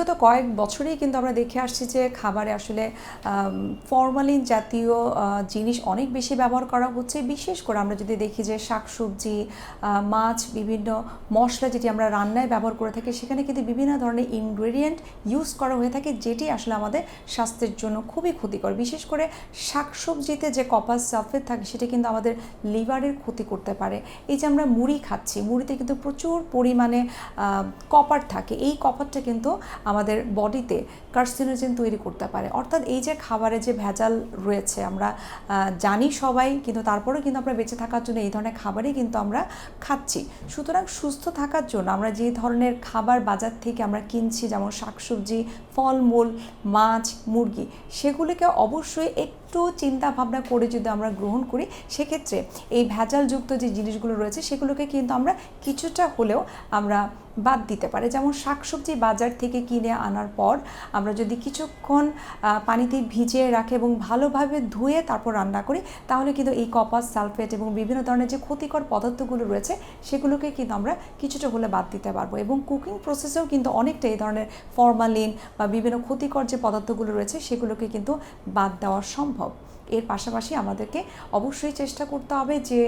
বিগত কয়েক বছরেই কিন্তু আমরা দেখে আসছি যে খাবারে আসলে ফরমালিন জাতীয় জিনিস অনেক বেশি ব্যবহার করা হচ্ছে। বিশেষ করে আমরা যদি দেখি যে শাকসবজি মাছ, বিভিন্ন মশলা যেটি আমরা রান্নায় ব্যবহার করে থাকি, সেখানে কিন্তু বিভিন্ন ধরনের ইনগ্রেডিয়েন্ট ইউজ করা হয়ে থাকে, যেটি আসলে আমাদের স্বাস্থ্যের জন্য খুবই ক্ষতিকর। বিশেষ করে শাকসবজিতে যে কপার সালফেট থাকে, সেটা কিন্তু আমাদের লিভারের ক্ষতি করতে পারে। এই যে আমরা মুড়ি খাচ্ছি, মুড়িতে কিন্তু প্রচুর পরিমাণে কপার থাকে। এই কপারটা কিন্তু আমাদের বডিতে কার্সিনোজেন তৈরি করতে পারে। অর্থাৎ এই যে খাবারে যে ভেজাল রয়েছে, আমরা জানি সবাই, কিন্তু তারপরেও কিন্তু আমরা বেঁচে থাকার জন্য এই ধরনের খাবারই কিন্তু আমরা খাচ্ছি। সুতরাং সুস্থ থাকার জন্য আমরা যে ধরনের খাবার বাজার থেকে আমরা কিনছি, যেমন শাকসবজি, ফলমূল, মাছ, মুরগি, সেগুলিকে অবশ্যই একটু চিন্তা ভাবনা করে যদি আমরা গ্রহণ করি, সেক্ষেত্রে এই ভেজালযুক্ত যে জিনিসগুলো রয়েছে, সেগুলোকে কিন্তু আমরা কিছুটা হলেও আমরা বাদ দিতে পারি। যেমন শাকসবজি বাজার থেকে কিনে আনার পর আমরা যদি কিছুক্ষণ পানিতে ভিজিয়ে রাখি এবং ভালোভাবে ধুয়ে তারপর রান্না করি, তাহলে কিন্তু এই কপার সালফেট এবং বিভিন্ন ধরনের যে ক্ষতিকর পদার্থগুলো রয়েছে, সেগুলোকে কিন্তু আমরা কিছুটা হলে বাদ দিতে পারব। এবং কুকিং প্রসেসেও কিন্তু অনেকটা এই ধরনের ফরমালিন বা বিভিন্ন ক্ষতিকর যে পদার্থগুলো রয়েছে, সেগুলোকে কিন্তু বাদ দেওয়া সম্ভব। এর পাশাপাশি আমাদেরকে অবশ্যই চেষ্টা করতে হবে যে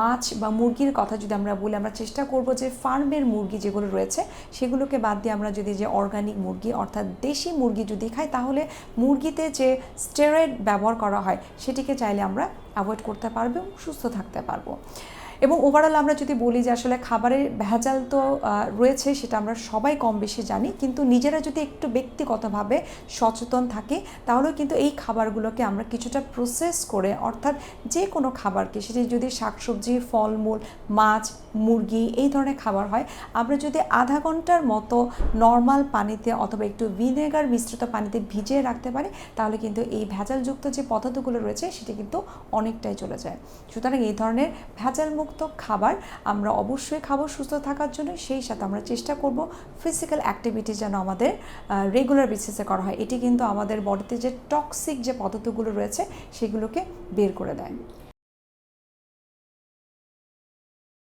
মাছ বা মুরগির কথা যদি আমরা বলি, আমরা চেষ্টা করব যে ফার্মের মুরগি যেগুলো রয়েছে, সেগুলোকে বাদ দিয়ে আমরা যদি যে অর্গানিক মুরগি, অর্থাৎ দেশি মুরগি যদি খাই, তাহলে মুরগিতে যে স্টেরয়েড ব্যবহার করা হয়, সেটিকে চাইলে আমরা অ্যাভয়েড করতে পারব এবং সুস্থ থাকতে পারব। এবং ওভারঅল আমরা যদি বলি যে আসলে খাবারের ভেজাল তো রয়েছে, সেটা আমরা সবাই কম বেশি জানি। কিন্তু নিজেরা যদি একটু ব্যক্তিগতভাবে সচেতন থাকি, তাহলেও কিন্তু এই খাবারগুলোকে আমরা কিছুটা প্রসেস করে, অর্থাৎ যে কোনো খাবারকে, সেটি যদি শাকসবজি, ফলমূল, মাছ, মুরগি, এই ধরনের খাবার হয়, আমরা যদি আধা ঘণ্টার মতো নর্মাল পানিতে অথবা একটু ভিনেগার মিশ্রিত পানিতে ভিজিয়ে রাখতে পারি, তাহলে কিন্তু এই ভেজালযুক্ত যে পদার্থগুলো রয়েছে, সেটি কিন্তু অনেকটাই চলে যায়। সুতরাং এই ধরনের ভেজালমুক্ত খাবার আমরা অবশ্যই খাব সুস্থ থাকার জন্য। সেই সাথে আমরা চেষ্টা করব ফিজিক্যাল অ্যাক্টিভিটি যেন আমাদের রেগুলার বেসিসে করা হয়। এটি কিন্তু আমাদের বডিতে যে টক্সিক যে পদার্থগুলো রয়েছে, সেগুলোকে বের করে দেয়।